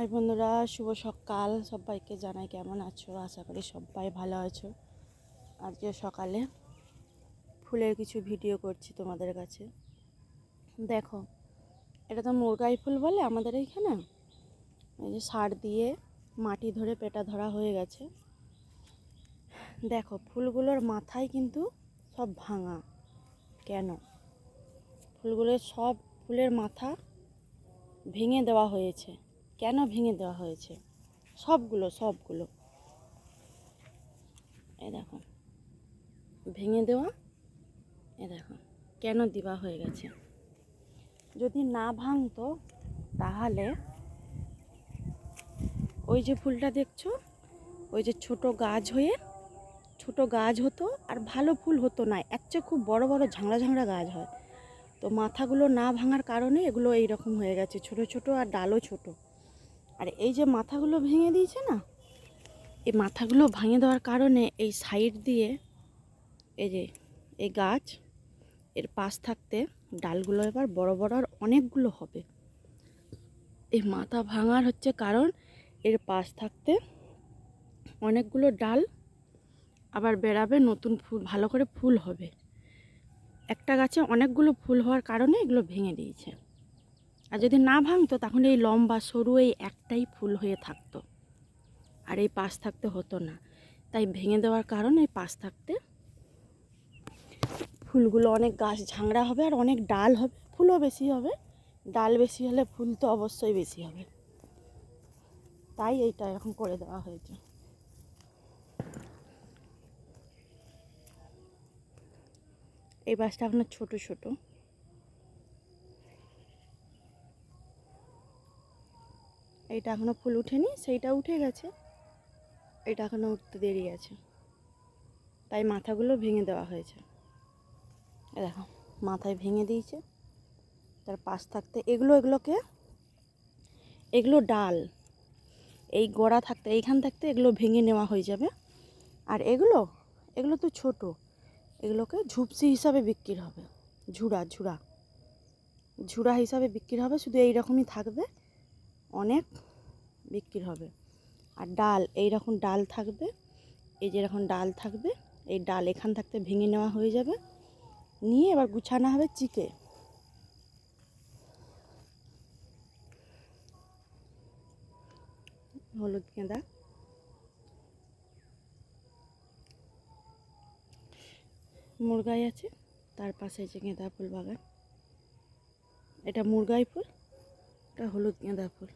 High বন্ধুরা, শুভ সকাল। সবাইকে জানাই কেমন আছো? আশা করি সবাই ভালো আছো। আজকে সকালে ফুলের কিছু ভিডিও করছি তোমাদের কাছে। দেখো, এটা তো মুরগাই ফুল বলে আমাদের এইখানে। এই যে সার দিয়ে মাটি ধরে পেটা ধরা হয়ে গেছে। দেখো, ফুলগুলোর মাথায় কিন্তু সব ভাঙা। কেন? ফুলগুলোর সব ফুলের মাথা ভেঙে দেওয়া হয়েছে। কেন ভেঙে দেওয়া হয়েছে? সবগুলো সবগুলো। এ দেখো। ভেঙে দেওয়া, এ দেখো। কেন দেওয়া হয়ে গেছে? যদি না ভাঙতো, তাহলে ওই যে ফুলটা দেখছ, ওই যে ছোট গাছ হয়ে, ছোট গাছ হতো আর ভালো ফুল হতো না। এর চেয়ে খুব বড় বড় ঝাংড়া ঝাংড়া গাছ হয়। তো মাথাগুলো না ভাঙার কারণে এগুলো এইরকম হয়ে গেছে। ছোট ছোট আর ডালও ছোট। আর এই যে মাথাগুলো ভেঙে দিয়েছে না, এই মাথাগুলো ভেঙে দেওয়ার কারণে এই সাইড দিয়ে এই যে এই গাছ, এর পাশ থাকতে ডালগুলো এবার বড় বড় আর অনেকগুলো হবে। এই মাথা ভাঙার হচ্ছে কারণ এর পাশ থাকতে অনেকগুলো ডাল আবার বেরাবে নতুন ফুল, ভালো করে ফুল হবে। একটা গাছে অনেকগুলো ফুল হওয়ার কারণে এগুলো ভেঙে দিয়েছে। আর যদি না ভাঙতো, তখন এই লম্বা, সরু এই একটাই ফুল হয়ে থাকতো। আর এই পাশ থাকতে হতো না। তাই ভেঙে দেওয়ার কারণে এই পাশ থাকতে ফুলগুলো অনেক গাছ ঝাংড়া হবে আর অনেক ডাল হবে। ফুলও বেশি হবে। ডাল বেশি হলে ফুল তো অবশ্যই বেশি হবে। তাই এইটা এরকম করে দেওয়া হয়েছে। এই বাসটা আপনার ছোট ছোট। এইটা এখনও ফুল উঠেনি, সেইটা উঠে গেছে। এটা এখনও উঠতে দেরি আছে। তাই মাথাগুলো ভেঙে দেওয়া হয়েছে। দেখো, মাথায় ভেঙে দিয়েছে। তার পাশ থাকতে এগুলো, এগুলোকে? এগুলো ডাল। এই গোড়া থাকতে, এইখান থাকতে এগুলো ভেঙে নেওয়া হয়ে যাবে। আর এগুলো এগুলো তো ছোট। এগুলোকে ঝুপসি হিসাবে বিক্রি হবে। ঝুড়া ঝুড়া। ঝুড়া হিসাবে বিক্রি হবে, শুধু এই রকমই থাকবে। অনেক বিক্রি হবে। আর ডাল, এই রকম ডাল থাকবে, এই যে এরকম ডাল থাকবে, এই ডাল এখান থাকতে ভেঙে নেওয়া হয়ে যাবে। নিয়ে এবার গুছানো হবে চিকে। হলুদ গেঁদা। মুরগাই আছে, তার পাশে যে গেঁদা ফুল বাগান। এটা মুরগাই ফুল, এটা হলুদ গেঁদা ফুল।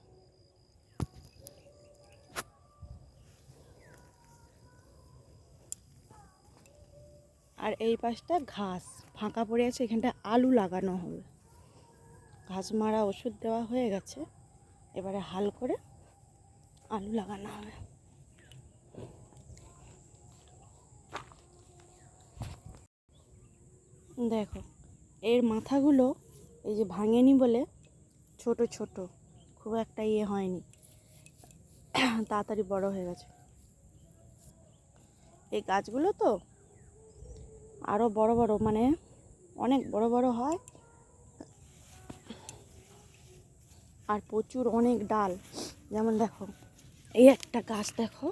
আর এই পাশটা ঘাস, ফাঁকা পড়ে আছে এখানটা আলু লাগানো হবে ঘাস মারা ওষুধ দেওয়া হয়ে গেছে, এবারে হাল করে আলু লাগানো হবে। দেখো, এর মাথাগুলো এই যে ভাঙেনি বলে ছোট ছোট, খুব একটা ইয়ে হয়নি। তাড়াতাড়ি বড় হয়ে গেছে। এই গাছগুলো তো আরও বড় বড় মানে অনেক বড় বড় হয়। আর প্রচুর অনেক ডাল। যেমন দেখো, এই একটা গাছ দেখো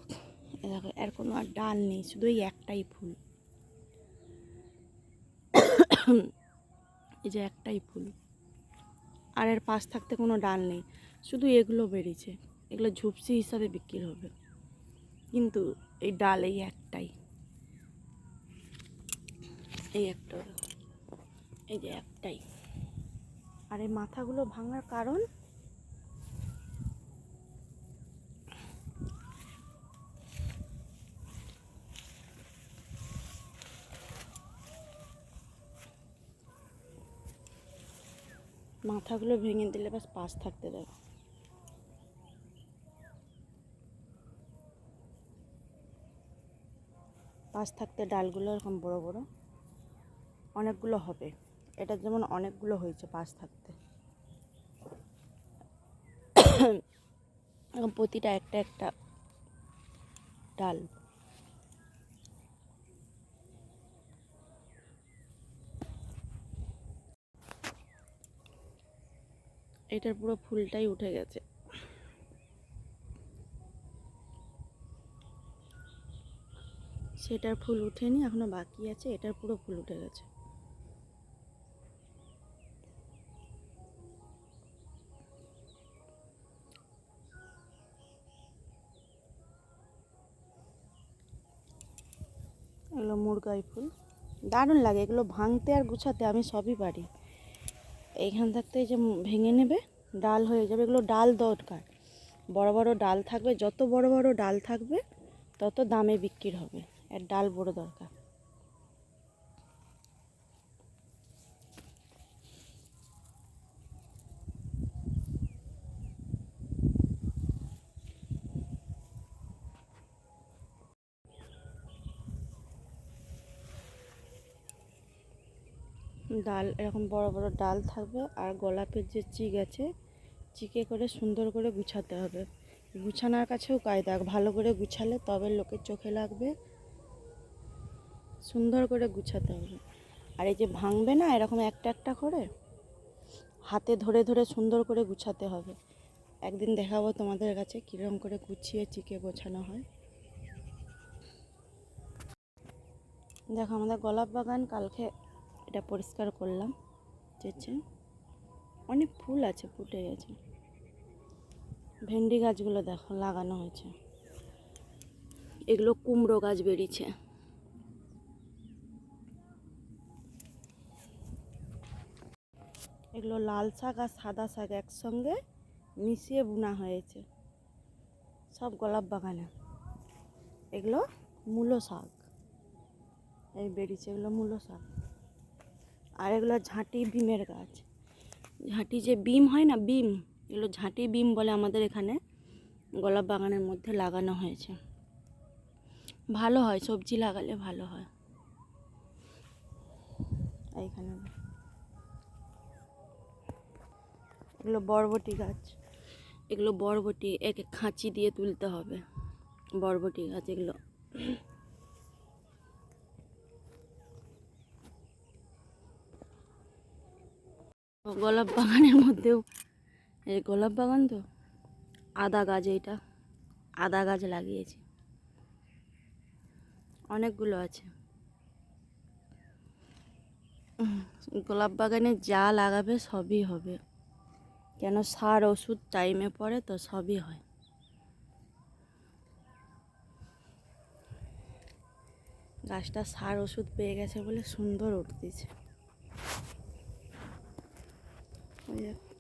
দেখো, এর কোনো আর ডাল নেই, শুধু এই একটাই ফুল। এই যে একটাই ফুল। আর এর পাশ থাকতে কোনো ডাল নেই, শুধু এগুলো বেরিয়েছে। এগুলো ঝুপসি হিসাবে বিক্রি হবে। কিন্তু এই ডাল এই একটাই। এই একটা এই যে একটাই। আর এই মাথাগুলো ভাঙার কারণ? মাথাগুলো ভেঙে দিলে বাস পাশ থাকতে দেবে পাশ থাকতে ডালগুলো এরকম বড় বড়। অনেকগুলো হবে। এটা যেমন অনেকগুলো হয়েছে পাঁচ থাকতে। প্রতিটা একটা একটা ডাল। এটার পুরো ফুলটাই উঠে গেছে। সেটার ফুল উঠেনি, এখনও বাকি আছে, এটার পুরো ফুল উঠে গেছে। এগুলো মুরগাই ফুল। দারুণ লাগে, এগুলো ভাঙতে আর গুছাতে আমি সবই পারি। এইখান থাকতে যে ভেঙে নেবে, ডাল হয়ে যাবে। এগুলো ডাল দরকার। বড় বড় ডাল থাকবে, যত বড় বড় ডাল থাকবে, তত দামে বিক্রি হবে। আর ডাল বড় দরকার। ডাল, এরকম বড় বড় ডাল থাকবে আর গোলাপের যে চিক আছে, চিকে করে সুন্দর করে গুছাতে হবে। গুছানোর কাছেও কায়দা ভালো করে গুছালে তবে লোকের চোখে লাগবে। সুন্দর করে গুছাতে হবে। আর এই যে ভাঙবে না, এরকম একটা একটা করে, হাতে ধরে ধরে সুন্দর করে গুছাতে হবে। একদিন দেখাবো তোমাদের কাছে কীরকম করে গুছিয়ে চিকে গোছানো হয়। দেখো আমাদের গোলাপ বাগান, কালকে এটা পরিষ্কার করলাম চেয়েছে অনেক ফুল আছে, ফুটে গেছে। ভেন্ডি গাছগুলো দেখো, লাগানো হয়েছে। এগুলো কুমড়ো গাছ বেরিয়েছে। এগুলো লাল শাক আর সাদা শাক একসঙ্গে মিশিয়ে বোনা হয়েছে। সব গোলাপ বাগানে। এগুলো মূলো শাক। এই বেরিয়েছে, এগুলো মূলো শাক। আর এগুলো ঝাঁটি বিমের গাছ। ঝাঁটি যে বিম হয় না বিম এগুলো ঝাঁটি বিম বলে আমাদের এখানে গোলাপ বাগানের মধ্যে লাগানো হয়েছে। ভালো হয়, সবজি লাগালে ভালো হয়। এইখানে এগুলো বরবটি গাছ। এগুলো বরবটি, এক খাঁচি দিয়ে তুলতে হবে। বরবটি গাছ এগুলো। গোলাপ বাগানের মধ্যেও, এই গোলাপ বাগান তো? আদা গাছ এইটা, আদা গাছ লাগিয়েছি। অনেকগুলো আছে। গোলাপ বাগানে যা লাগাবে সবই হবে। কেন সার ওষুধ টাইমে পড়ে তো সবই হয়। গাছটা সার ওষুধ পেয়ে গেছে বলে সুন্দর উঠতেছে। ওই একটা